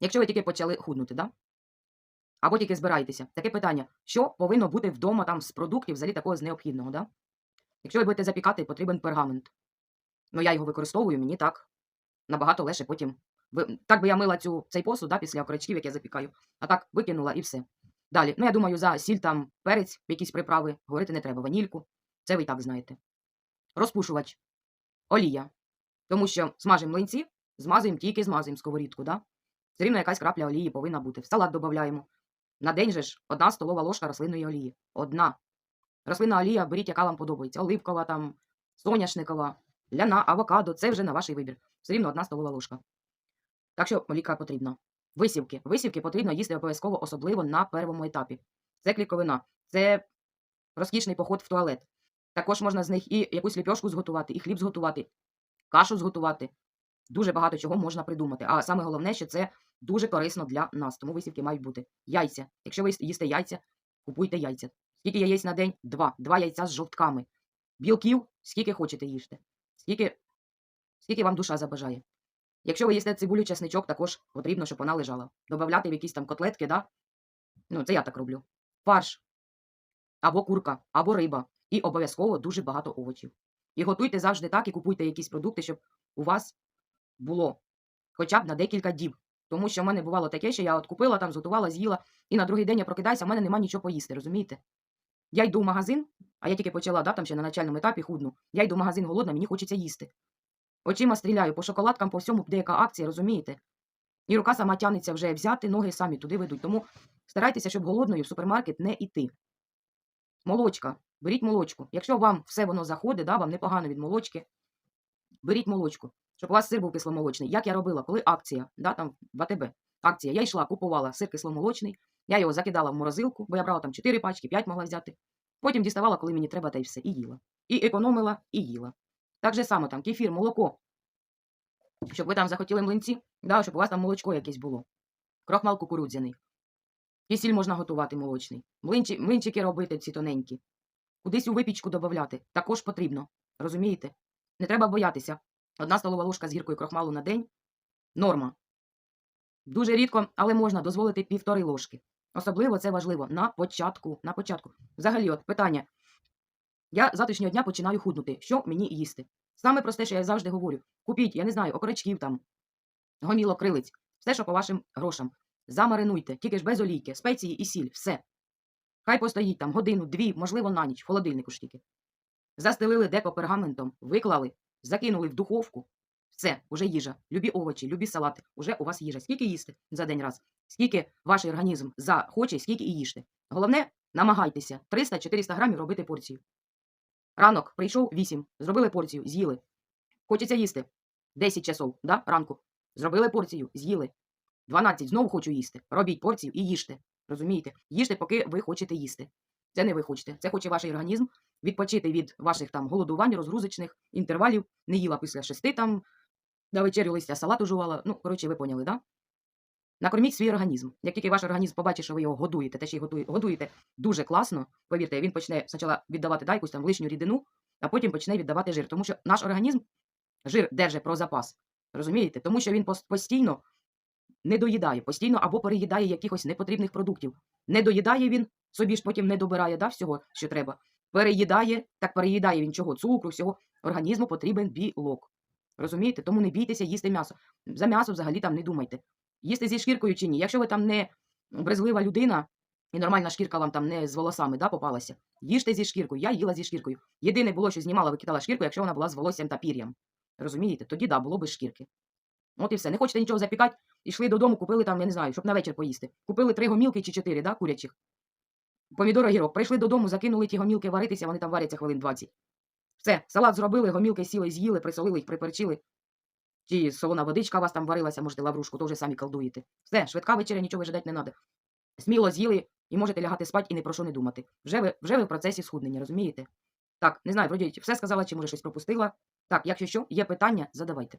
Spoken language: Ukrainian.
Якщо ви тільки почали худнути, да? або тільки збираєтеся, таке питання: що повинно бути вдома там з продуктів, взагалі такого з необхідного? Да? Якщо ви будете запікати, потрібен пергамент. Ну, я його використовую, мені так набагато легше потім. Так би я мила цю, цей посуд да, після окорочків, як я запікаю, а так викинула і все. Далі, ну я думаю, за сіль там перець, якісь приправи, говорити не треба, ванільку. Це ви і так знаєте. Розпушувач, олія. Тому що смажимо млинці, змазуємо тільки змазуємо сковорідку, да? Все рівно якась крапля олії повинна бути. В салат додаємо. На день же ж одна столова ложка рослинної олії. Одна. Рослинна олія беріть, яка вам подобається. Оливкова, там, соняшникова, ляна, авокадо це вже на ваш вибір. Все рівно одна столова ложка. Так що олійка потрібна. Висівки. Висівки потрібно їсти обов'язково, особливо на першому етапі. Це кліковина, це розкішний поход в туалет. Також можна з них і якусь ліпьошку зготувати, і хліб зготувати, кашу зготувати. Дуже багато чого можна придумати. А саме головне, що це дуже корисно для нас. Тому висівки мають бути. Яйця. Якщо ви їсте яйця, купуйте яйця. Скільки яєць на день? Два. Два яйця з жовтками. Білків, скільки хочете їжте. Скільки, скільки вам душа забажає. Якщо ви їсте цибулю, чесничок, також потрібно, щоб вона лежала. Добавляти в якісь там котлетки, да? Ну, це я так роблю. Фарш. Або курка, або риба. І обов'язково дуже багато овочів. І готуйте завжди так, і купуйте якісь продукти, щоб у вас було хоча б на декілька діб. Тому що в мене бувало таке, що я от купила, там зготувала, з'їла, і на другий день я прокидаюся, в мене немає нічого поїсти, розумієте? Я йду в магазин, а я тільки почала, да, там ще на начальному етапі худну. Я йду в магазин голодна, мені хочеться їсти. Очима стріляю по шоколадкам, по всьому, де яка акція, розумієте? І рука сама тянеться вже взяти, ноги самі туди ведуть. Тому старайтеся, щоб голодною в супермаркет не йти. Молочка. Беріть молочку. Якщо вам все воно заходить, да, вам непогано від молочки, беріть молочку, щоб у вас сир був кисломолочний. Як я робила, коли акція, да, там в АТБ, акція, я йшла, купувала сир кисломолочний, я його закидала в морозилку, бо я брала там 4 пачки, 5 могла взяти. Потім діставала, коли мені треба, та й все, і їла. І економила, і їла. Так же само там кефір, молоко. Щоб ви там захотіли млинці, да, щоб у вас там молочко якесь було. Крохмал кукурудзяний. Кисіль можна готувати молочний. Млинчі, млинчики робити ці тоненькі. Кудись у випічку додати. Також потрібно. Розумієте? Не треба боятися. Одна столова ложка з гіркою крохмалу на день норма. Дуже рідко, але можна дозволити півтори ложки. Особливо це важливо на початку. На початку. Взагалі, от питання. Я завтрашнього дня починаю худнути. Що мені їсти? Саме просте, що я завжди говорю: купіть, я не знаю, окорочків там, гомілок, крилиць, все, що по вашим грошам. Замаринуйте, тільки ж без олійки, спеції і сіль, все. Хай постоїть там годину, дві, можливо, на ніч, в холодильнику ж тільки. Застелили деко пергаментом, виклали, закинули в духовку. Все, уже їжа. Любі овочі, любі салати, уже у вас їжа. Скільки їсти за день раз? Скільки ваш організм захоче, скільки і їжте. Головне, намагайтеся 300-400 грамів робити порцію. Ранок прийшов 8, зробили порцію, з'їли. Хочеться їсти 10 часов, да, ранку. Зробили порцію, з'їли. 12, знову хочу їсти. Робіть порцію і їжте. Розумієте? Їжте, поки ви хочете їсти. Це не ви хочете. Це хоче ваш організм відпочити від ваших там голодувань, розгрузочних інтервалів. Не їла після шести там, на вечерю листя салату жувала. Ну, коротше, ви поняли, да? Накорміть свій організм. Як тільки ваш організм побачить, що ви його годуєте, те ще й годуєте дуже класно, повірте, він почне спочатку віддавати да, якусь там лишню рідину, а потім почне віддавати жир. Тому що наш організм жир держить про запас. Розумієте? Тому що він постійно не доїдає, постійно або переїдає якихось непотрібних продуктів. Не доїдає він, собі ж потім не добирає да, всього, що треба. Переїдає, так переїдає він чого? Цукру, всього. Організму потрібен білок. Розумієте? Тому не бійтеся їсти м'ясо. За м'ясо взагалі там не думайте. Їсти зі шкіркою чи ні. Якщо ви там не брезглива людина, і нормальна шкірка вам там не з волосами да, попалася, їжте зі шкіркою. Я їла зі шкіркою. Єдине було, що знімала, викидала шкірку, якщо вона була з волоссям та пір'ям. Розумієте? Тоді да, було без шкірки. От і все. Не хочете нічого запікати, ішли додому, купили там, я не знаю, щоб на вечір поїсти. Купили три гомілки чи чотири, да, курячих. Помідор огірок. Прийшли додому, закинули ті гомілки варитися, вони там варяться хвилин 20. Все, салат зробили, гомілки сіли, з'їли, присолили їх, приперчили. Чи солона водичка у вас там варилася, можете лаврушку, вже самі колдуєте. Все, швидка вечеря, нічого вижидати не треба. Сміло з'їли і можете лягати спати і ні про що не думати. Вже ви, вже ви в процесі схуднення, розумієте? Так, не знаю, вроді все сказала, чи може щось пропустила. Так, якщо що, є питання, задавайте.